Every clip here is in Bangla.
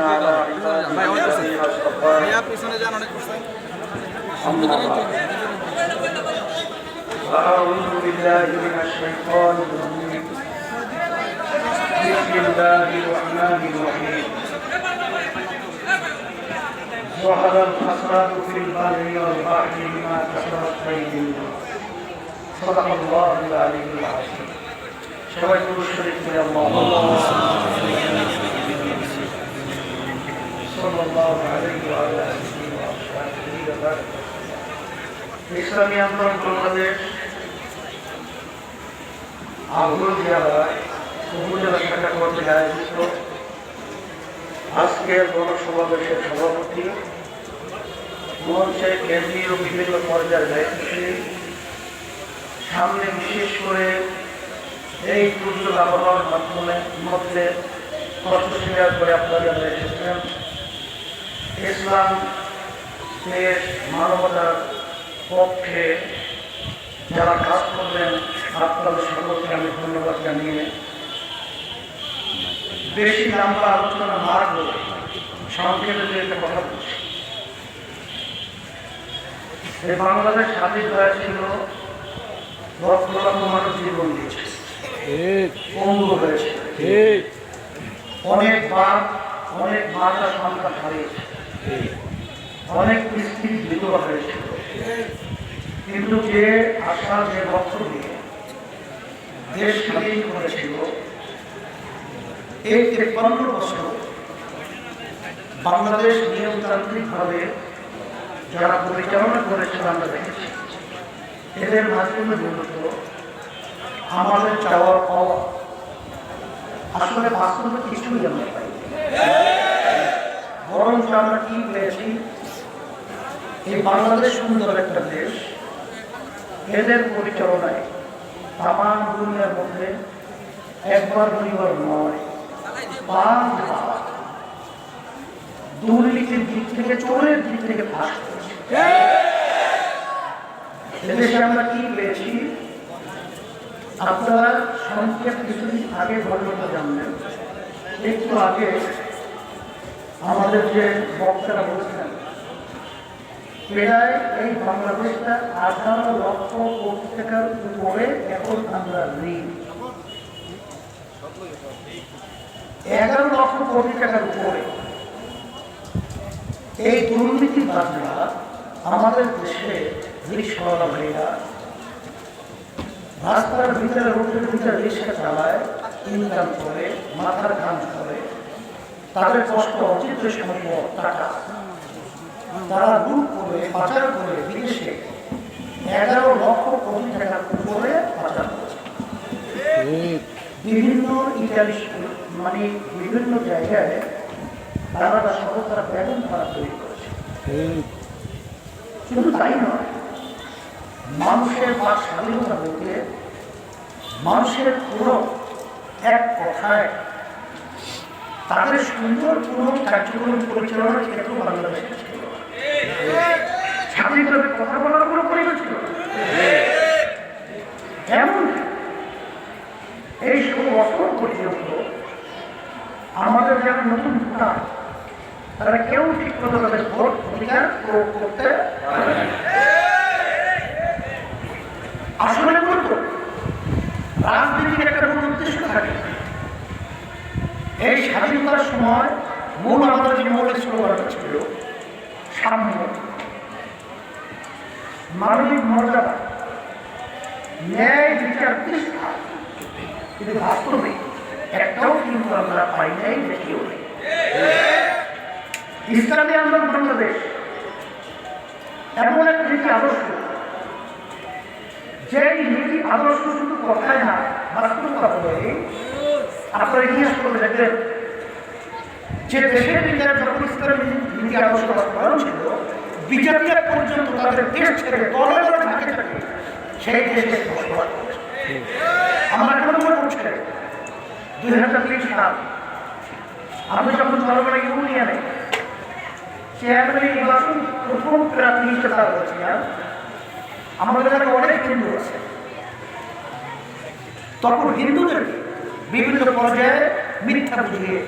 على عباده الذين اصطفى পিছনে যান অনেক পিছনে أما بعد فأعوذ بالله من الشيطان الرجيم بسم الله الرحمن الرحيم ظهر الفساد في البر والبحر بما كسبت أيدي الناس صدق الله العلي العظيم সবাই পুরুষ শরীফ করে আল্লাহ ইসলামী আন্দোলন বাংলাদেশ আগ্রহ জেলায় আজকের গণসমাবেশের সভাপতি মঞ্চে কেন্দ্রীয় বিভিন্ন পর্যায়ের দায়িত্বশীল। সামনে বিশেষ করে এই দুর্যোগ আবহাওয়ার মাধ্যমে মধ্যে কষ্ট স্বীকার করে আপনারা যারা এসেছেন। ইসলাম দেশ মানবতার পক্ষে যারা কাজ করবেন আপনাদের সকলকে আমি ধন্যবাদ জানিয়ে বেশি লম্বা আলোচনা না করে সংক্ষেপে দু একটা কথা বলছি। এই বাংলাদেশ স্বাধীন হয়েছিল লক্ষ লক্ষ মানুষ জীবন দিয়েছে। পঙ্গু হয়েছে। অনেক বাপ অনেক মাতা সন্তান হারিয়েছে। অনেক স্ত্রী বিধবা কিন্তু যে আশা, যে দেশ স্বাধীন করেছিল, এই বছর বাংলাদেশ নিয়মতান্ত্রিকভাবে যারা পরিচালনা করেছিল, আমরা দেখেছি। এদের মাধ্যমে মূলত আমাদের চাওয়ার পাওয়া। আসলে বাস্তবে কিছুই আমরা পাই বরঞ্চ আমরা কি পেয়েছি এই বাংলাদেশ সুন্দর একটা দেশ। এদের পরিচালনায় তামাম দুনিয়ার মধ্যে একবার দুইবার নয় দুর্নীতির দিক থেকে, চোরের দিক থেকে ফাঁস এদেশে আমরা কি পেয়েছি আপনারা সংক্ষেপ কিছুদিন আগে ঘটনা জানলেন। একটু আগে আমাদের যে বক্তারা বলছেন প্রায় এই বাংলাদেশটা আঠারো লক্ষ কোটি টাকার উপরে এখন আমরা ঋণ এগারো লক্ষ কোটি টাকার উপরে। এই দুর্নীতিবাদরা আমাদের দেশে রাস্তার ভিতরে রোডের ভিতরে রিক্সা চালায় ইনকাম করে, মাথার ঘাম করে তাদের কষ্ট অচিত্র সম্পদ টাকা তারা লুট করে, পাচার করে বিদেশে এগারো লক্ষ কোটি টাকার উপরে পাচার করেছে। বিভিন্ন ইটালি মানে বিভিন্ন জায়গায় কানাডা সহ তারা বেতন ভাড়া তৈরি করেছে। শুধু তাই নয়, মানুষের বা স্বাধীনতা বলতে মানুষের পুরো এক কথায় তাদের সুন্দর পুরো কার্যক্রম পরিচালনার ক্ষেত্র বাংলাদেশে ছিল স্বাধীনভাবে কথা বলার কোনো পরিবেশ ছিল এমন এই বছর পর্যন্ত আমাদের যারা নতুন ভোটার, তারা কেউ ঠিক মতো তাদের ভোট, অধিকার প্রয়োগ করতে আসলে বলতো রাজনীতির একটা মূল উদ্দেশ্য থাকে এই স্বাধীনতার সময় মূল আমাদের যে মৌলিক স্লোগানটা ছিল, সাম্য। মানবিক মর্যাদা, ন্যায় বিচার প্রতিষ্ঠা। কিন্তু বাস্তবে একটাও কিন্তু আমরা পাই নাই দেখিও নেই। ইসলামী আন্দোলন বাংলাদেশ এমন এক নীতি আদর্শ, যেই নীতি আদর্শ শুধু কথায় না, বাস্তবতা বলে আপনার ইতিহাস করে দেখবেন যে দেশের বিচার যখন ইসলামী নীতি আদর্শ বাস্তবায়ন ছিল বিজেপিরা পর্যন্ত তাদের দেশ ছেড়ে দলে দলে থাকে থাকে সেই দেশে বসবাস আমার এখন মনে পড়ছে দুই হাজার তিন সাল, আমি যখন ধর্মনা ইউনিয়নে চেয়ারম্যান নির্বাচন প্রথম প্রার্থী হিসেবে তার হয়েছিলাম আমাদের এলাকায় অনেক হিন্দু আছে। তখন হিন্দুদের বিভিন্ন পর্যায়ে মিথ্যা বুঝিয়ে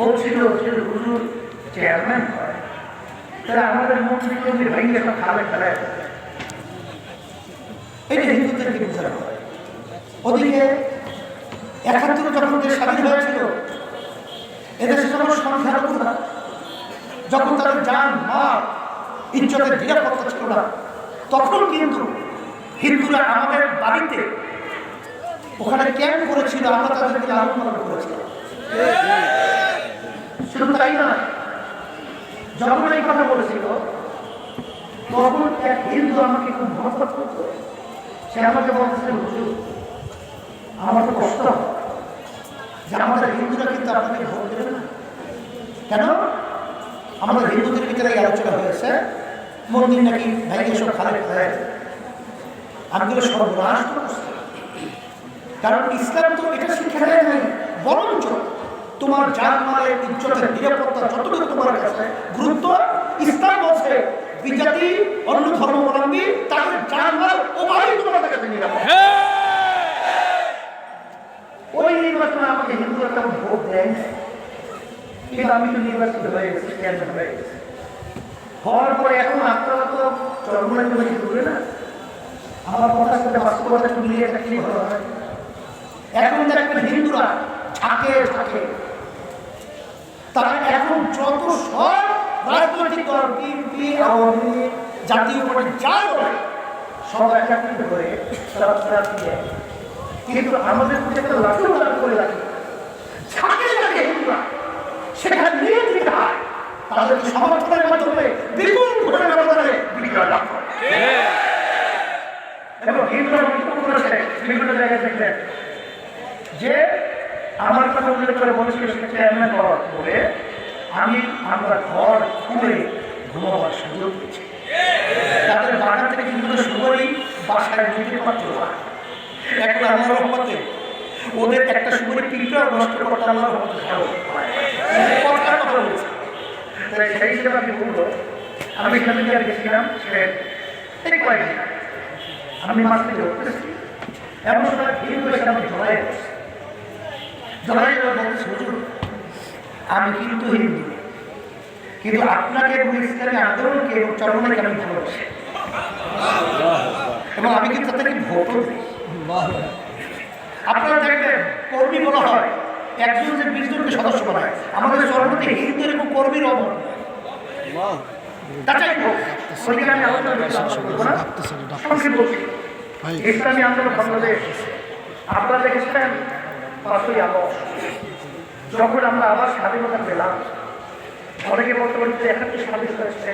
বলছিল যে হুজুর চেয়ারম্যান হয়। তারা আমাদের মন্ত্রী মন্ত্রী ভেঙে সব খালে ফেলায় যে হিন্দুদেরকে বোঝানো হয়? ওদিকে একাত্তরে যখন দেশ স্বাধীন হয়েছিল, এদেশে যখন সংখ্যালঘুরা যখন তাদের যান মা ইজ্জতের নিরাপত্তা ছিল না, তখন কিন্তু হিন্দুরা আমাদের বাড়িতে ওখানে ক্যাম্প করেছিল, আমরা তাদেরকে লালন পালন করেছিলাম। শুধু তাই না যখন এই কথা বলেছিল, তখন এক হিন্দু আমাকে খুব মহব্বত করত। সে আমাকে বলতেছিল, হুজুর, আমার তো কষ্ট যে আমাদের হিন্দুরা কিন্তু আপনাকে ভোট দেবে না। কেন? আমাদের হিন্দুদের ভিতরে এই আলোচনা হয়েছে, মন্দির নাকি ভেঙে সব খালে ফেলে আমি বলে, সর্বনাশ করছি। কারণ ইসলাম তো এটা শিক্ষা দেয় নাই বরঞ্চ তোমার জান মালের ইজ্জতের নিরাপত্তা যতটুকু তোমার কাছে গুরুত্ব ইসলাম বলছে বিজাতি অন্য ধর্মাবলম্বী তাদের জান মাল উভয়ই তোমার কাছে নিরাপদ ওই নির্বাচনে আমাকে হিন্দুরা তেমন ভোট দেয়। কিন্তু আমি তো নির্বাচিত হয়ে গেছি চেয়ারম্যান হয়ে গেছি? হওয়ার পরে এখন আপনারা তো চরমনায় বেশি দূরে না। আমার কথার সাথে বাস্তবতা একটু মিলিয়ে থাকলেই ভালো হয়? এখন দেখবেন হিন্দুরা থাকে থাকে তারা এখন যত সব রাজনৈতিক দল বিএনপি আওয়ামী লীগ, জাতীয় পার্টি যা বলে সব একত্রিত করে তারা কিন্তু আমাদের প্রতি একটা লাঠি উদার করে রাখে থাকে থাকে হিন্দুরা সেখানে নিয়ে দিতে হয় তাদেরকে সমর্থনের মাধ্যমে বিপুল ভোটের ব্যবধানে বিজয় লাভ করে এবং হিন্দুরা মন্তব্য করেছে বিভিন্ন জায়গায় দেখলেন যে আমার কথা উল্লেখ করে বলেছিল সে চেয়ারম্যান হওয়ার পরে আমি আমরা ঘর খুলে ঘুমাবার সুযোগ পেয়েছি তাদের বাগান থেকে কিন্তু শুভই বাসায় নিতে পারত এখন রহমতে ওদের একটা সুন্দরী পিঁপড়াও নষ্ট করতে তাই সেই আমি বলব, আমি সেদিন গেছিলাম আমি আমি কিন্তু হিন্দু। কিন্তু আপনাকে আন্দোলনকে এবং চরমনাকে আমি ভালোবাসি। এবং আমি কিন্তু তাদেরকে ভোটও দিই আপনারা দেখবেন কর্মী বলা হয় একজন যে বিশ জনকে সদস্য বানায় আমাদের চরমতে হিন্দু এবং কর্মীর অভাব। ইসলামী আন্দোলন বাংলাদেশ আপনারা দেখেছিলেন পাঁচই আগস্ট যখন আমরা আবার স্বাধীনতা পেলাম অনেকে বলতে পারি যে একাত্তর স্বাধীন হয়েছে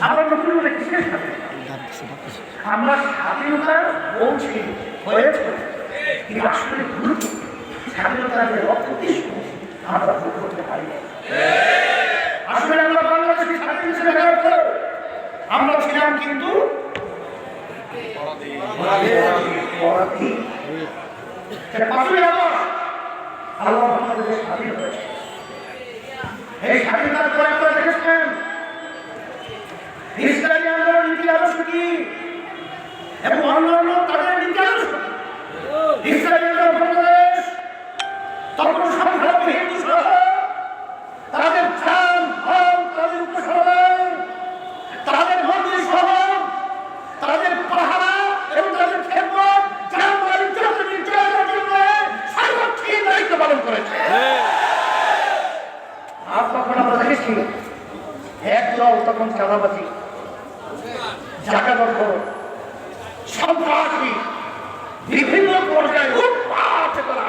আমরা নতুন কিসের স্বাধীনতা আমরা স্বাধীনতা বলছি হয়েছে কিন্তু আসলে ভুল? স্বাধীনতার যে লক্ষ্য আমরা ভুল করতে পারি। আসলে আমরা বাংলাদেশি স্বাধীন হিসেবে আমরা ছিলাম কিন্তু আল্লাহ বাংলাদেশে স্বাধীন হয়েছে। এই স্বাধীনতার পরে আপনারা দেখেছেন ইসলামী আন্দোলন নীতি এবং অন্যান্য তাদের? ইসলামী আন্দোলন বাংলাদেশ তখন সংখ্যালঘু হিন্দু সহ তাদের চান ধন তাদের উপসর্গ তাদের মন্দির সহ তাদের পাহারা এবং তাদের খেদমত জানমাল ইজ্জত নির্যাতনের জন্য সার্বক্ষীণ দায়িত্ব পালন করেছে। আর আমরা দেখেছি, একদল তখন চাঁদাবাজি জায়গা দখল সন্ত্রাসী বিভিন্ন পর্যায়ে উৎপাত করা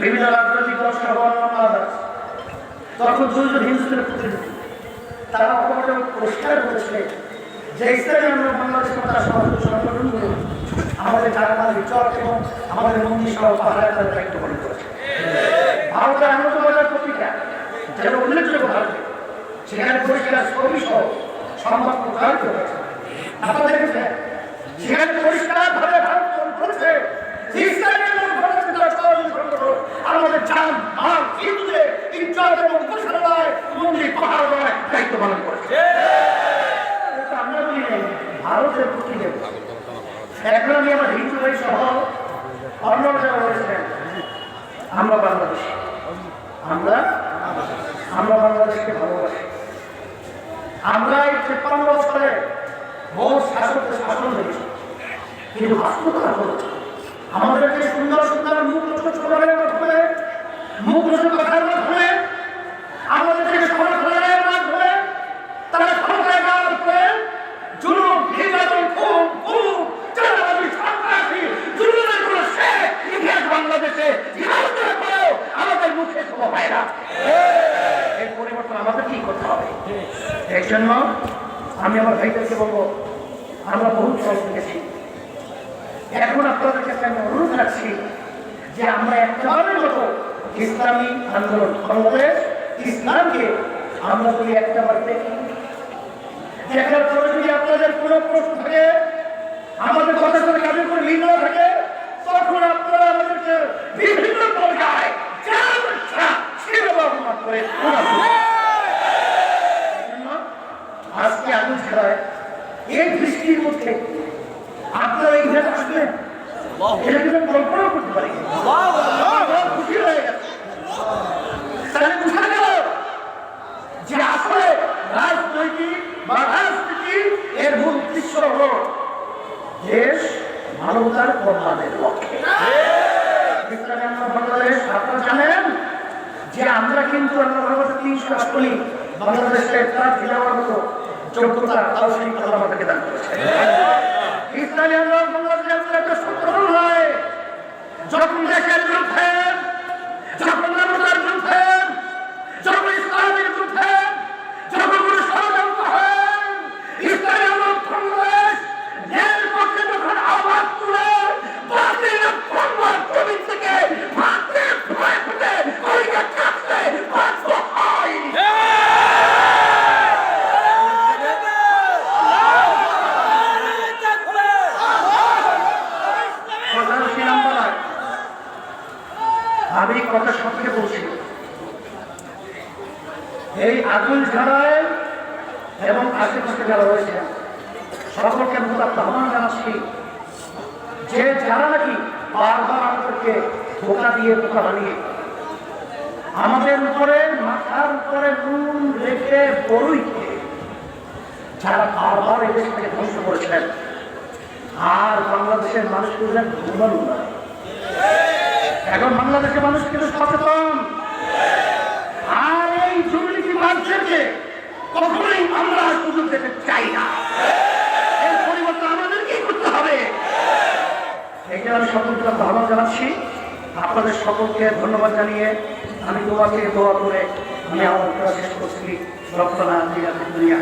বিভিন্ন রাজনৈতিক তখন দুজন হিন্দুদের তারা অপমানে পুরস্কার যে আমরা বাংলাদেশ কথা সহযোগ আমাদের কারখানা রিচর্ট এবং আমাদের মন্দির সহ পাহাড়ে তারা দায়িত্ব পালন করেছে। ভারতের আনন্দবাজার পত্রিকা, যেটা উল্লেখযোগ্য ভারতে, সেখানে পরিষ্কার ছবি সহ সংবাদ প্রচার করেছে আপনারা দেখেছেন, সেখানে পরিষ্কার ভাবে আমাদের জান, মাল হিন্দুদের ইজ্জত এবং কুশলায় মন্দির পাহাড় নয় দায়িত্ব পালন করেছে। আমরা ভারতের প্রতি এখন আমি আমার হিন্দু ভাই সহ অন্য যারা রয়েছেন আমরা বাংলাদেশি। আমরা আমরা বাংলাদেশকে ভালোবাসি। আমরা এই তেপ্পান্ন বছরে বহু শাসকদের শাসন হয়েছি কিন্তু বাস্তবতা হলো আমাদের যে সুন্দর সুন্দর মুখ ছোটবেলার মাধ্যমে মুখ কথার মাধ্যমে আমাদের থেকে সমাধানের মাধ্যমে তারা ক্ষমতায় যাওয়ার পরে জুলুম নির্যাতন খুন খুন চাঁদাবাজি সন্ত্রাসী জুলুমের কোনো শেষ ইতিহাস বাংলাদেশে ইতিহাসের পরেও আমাদের মুখে শোভা পায় না। এর পরিবর্তন আমাদের কি করতে হবে। এই জন্য আমি আমার ভাইদেরকে বলব আমরা বহু চল গেছি এখন আপনাদের কাছে আমি অনুরোধ রাখছি যে আমরা একটাবারের মতো ইসলামী আন্দোলন, বাংলাদেশ ইসলামকে আমরা যদি একটাবার দেখি। দেখার পরে যদি আপনাদের কোনো প্রশ্ন থাকে, আমাদের কথা করে কাজের করে লিঙ্গ থাকে তখন আপনারা আমাদেরকে বিভিন্ন পর্যায়ে যা ইচ্ছা সেভাবে অপমান করে শোনাবেন। এজন্য আজকে আগুন ছাড়ায় এই বৃষ্টির মধ্যে আপনারা এই ঘরে আসবেন এটা কিন্তু আমি কল্পনাও করতে পারি না। আমার খুশি হয়ে গেছে তাহলে বুঝা গেল যে আসলে রাজনৈতিক বা রাজনীতি এর মূল উদ্দেশ্য হল দেশ মানবতার কল্যাণের লক্ষ্যে। আমরা কিন্তু আমাদেরকে যখন দেশের যখন মানবতার বিরুদ্ধে যখন ইসলামের বিরুদ্ধে যখন কোনো ষড়যন্ত্র হয় ইসলামী আন্দোলন বাংলাদেশ ন্যায়ের পক্ষে যখন আওয়াজ তুলে বাতিল কর্মার জমি থেকে ভাতে ভয় ফুটে কলিকা কাটতে বাধ্য হয় কথাটা সে নাম্বার নয়। আমি কথা সত্যি বলছি এই আগুন ঝাড়ায় এবং আশেপাশে যারা রয়েছে, সকলকে আহ্বান জানাচ্ছি। যে যারা নাকি বারবার আমাদেরকে ধোকা দিয়ে, ধোকা বানিয়ে আমাদের উপরে, মাথার উপরে নুন রেখে বড়ই যারা বারবার এদেশ থেকে ধ্বংস করেছিলেন আর বাংলাদেশের মানুষ বুঝলেন ঘুমানো নয় এখন বাংলাদেশের মানুষ কিন্তু সচেতন। আর এই দুর্নীতি মানুষেরকে কখনোই আমরা সুযোগ দিতে চাই না। এর পরিবর্তন আমাদেরকেই করতে হবে। এই আমি সকলকে ভালো জানাচ্ছি। আপনাদের সকলকে ধন্যবাদ জানিয়ে আমি দোয়াকে দোয়া করে আমি আমার শেষ করছি। রক্তনা দুনিয়া